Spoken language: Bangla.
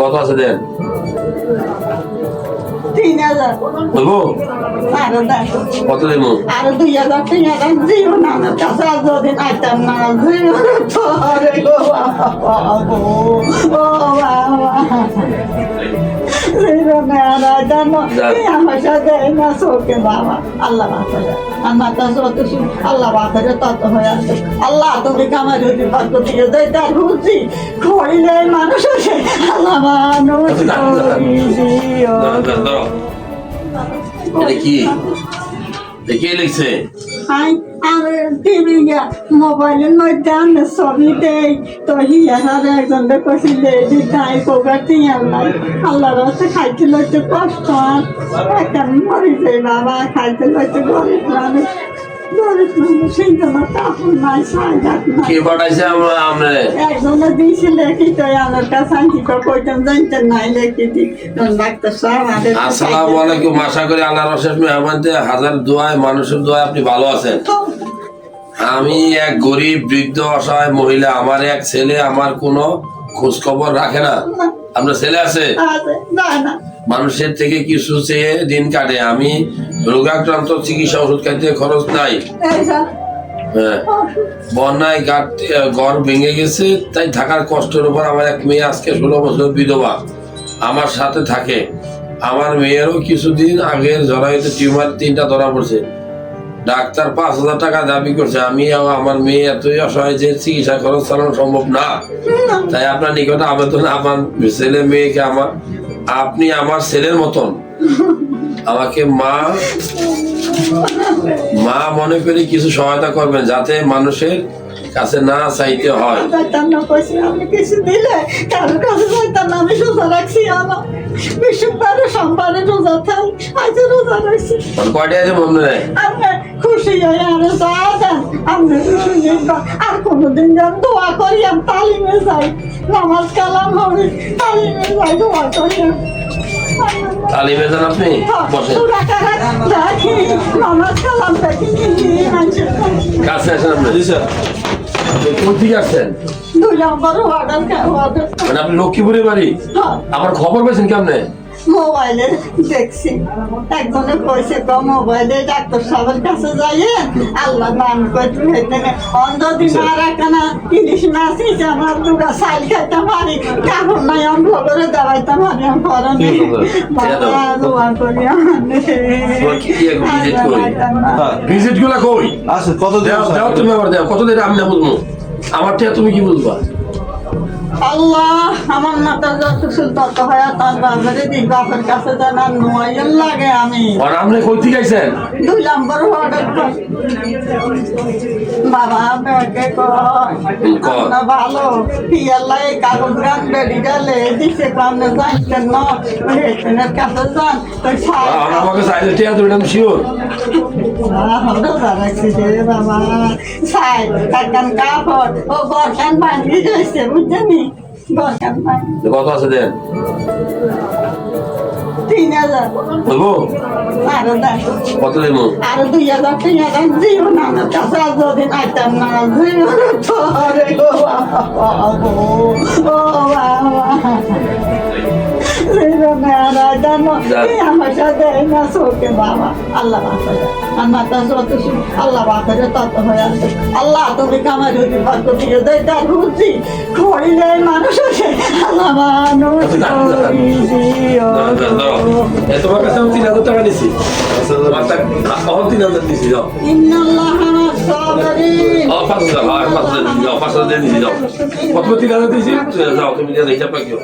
কত আছে দেন? তিন হাজার। দেন। কত দেব? আরও দুই হাজার তিন হাজার। জীবন না আর যদি আইতাম না জীবন পরে গো বাবা গো, ও বাবা। আমার সাথে না চোখে বাবা আল্লাহ বাপরে আমার কাছে সুখ আল্লাহ বাপরে তত হয়ে আছে আল্লাহ তুমি কামার যদি ভাগ্য দিয়ে দেয় তার বুঝছি খড়িলে মানুষ আছে আল্লাহ মানুষ কি কে লিখছে? আই আমি টিভি মোবাইলের মধ্যে আমি ছবি দেই। তো হিয়ার একজন কষি লেডি, তাই কোগার তিয়ার নাই। আল্লাহর হচ্ছে খাইতে লইতে কষ্ট আর। একটা মরি যাই বাবা খাইতে লইতে গরিব মানুষ। গরিব মানুষ কিন্তু আমার কাপড় নাই সাইজাত নাই। কে পাঠাইছে আমরা আমরা? একজনে দিয়েছি লেখি তো আমার কাছে আনছি তো কইতাম জানতেন নাই লেখি দি ডাক্তার সাহেব আমাদের আসসালামু আলাইকুম আশা করি আল্লাহর অশেষ মেহমানতে হাজার দোয়ায় মানুষের দোয়ায় আপনি ভালো আছেন। আমি এক গরিব বৃদ্ধ অসহায় মহিলা আমার এক ছেলে আমার কোনো খোঁজ খবর রাখে না। আপনার ছেলে আছে? না। মানুষের থেকে কিছু চেয়ে দিন কাটে। আমি রোগাক্রান্ত চিকিৎসা ওষুধ খাইতে খরচ নাই। হ্যাঁ। বন্যায় ঘর ভেঙে গেছে তাই থাকার কষ্টের উপর আমার এক মেয়ে আজকে ষোলো বছর বিধবা। আমার সাথে থাকে। আমার মেয়েরও কিছুদিন আগের জরায়ুতে টিউমার তিনটা ধরা পড়ছে। ডাক্তার পাঁচ হাজার টাকা দাবি করছে। আমি আমার মেয়ে এতই অসহায় যে চিকিৎসা খরচ চালানো সম্ভব না। তাই আপনার নিকটে আবেদন আমার ছেলে মেয়েকে আমার আপনি আমার ছেলের মতন। আমাকে মা মা মনে করে কিছু সহায়তা করবেন যাতে মানুষের কাছে না চাইতে হয়। আমি কিছু দিলে কারোর কাছে যাইতাম আমি রোজা রাখছি আমার বৃহস্পতিবারে সোমবারে রোজা থাই আজ রোজা রাখছি কয়টা আছে মনে নেই খুশি হয়ে আরও যা দেন আপনি খুশি হয়ে আর কোনোদিন যেন দোয়া করি আমি তালিমে যাই। নামাজ কালাম হবে তালিমে যাই দোয়া করি তালিমে যান আপনি? বসেন। নামাজ কালাম দেখি কাছে আসেন ওয়ার্ডার মানে আপনি লক্ষ্মীপুরের বাড়ি? হ্যাঁ। আমার খবর পেয়েছেন কেমনে? মোবাইলে দেখছি। একজনে কইছে ক মোবাইলে ডাক্তার সাহেবের কাছে যাইয়ে আল্লাহ নাম করতে হইতে অন্ধ দি মারা কানা ইলিশ মাছ ইসে আমার দুটা সাইল খাইতে পারি কাপড় নাই অন্ধ করে দাঁড়াইতে পারি আমি দোয়া করি visit করি? ভিজিটগুলা কই? আচ্ছা কত দিন দেও দেও তুমি আবার দেও কত দিন আমি না বুঝব তুমি কি বুঝবা আল্লাহ আমার মাথা যত তত হয় তার বাবারে দিন বাপের কাছে জানার নয় লাগে আমি। আর আপনি কই থেকে আইছেন? দুই নম্বর অর্ডার বাবা কর কর। না ভালো পিয়াল্লা এই কাগজ গান বেড়ি গেলে দিছে কামনে যাইতেন না ওই কাছে যান আমাকে চাইলে টিয়া আমি শিওর। কত আছে দেন? তিন হাজার বলব? কত দেবো? আরও দুই হাজার তিন হাজার। জীবন আমার কাছে আর যদি আইতাম না জীবন পরে গো ও বাবা আর আইতাম না, এই আমার সাথে না চোখে বাবা। আল্লাহ বাপরে আমার কাছে যত আল্লাহ বাপরে তত হয়ে আছে আল্লাহ তুমি কামার যদি ভাগ্য দিয়ে দেয় তার মানুষ আছে আল্লাহ মানুষ। এ, তোমার কাছে আমি তিন হাজার টাকা আমার তিন হাজার দিছি যাও। পাঁচ হাজার পাঁচ হাজার দিছি যাও দিছি প্রথমে তিন হাজার যাও তুমি হিসাব রাখিও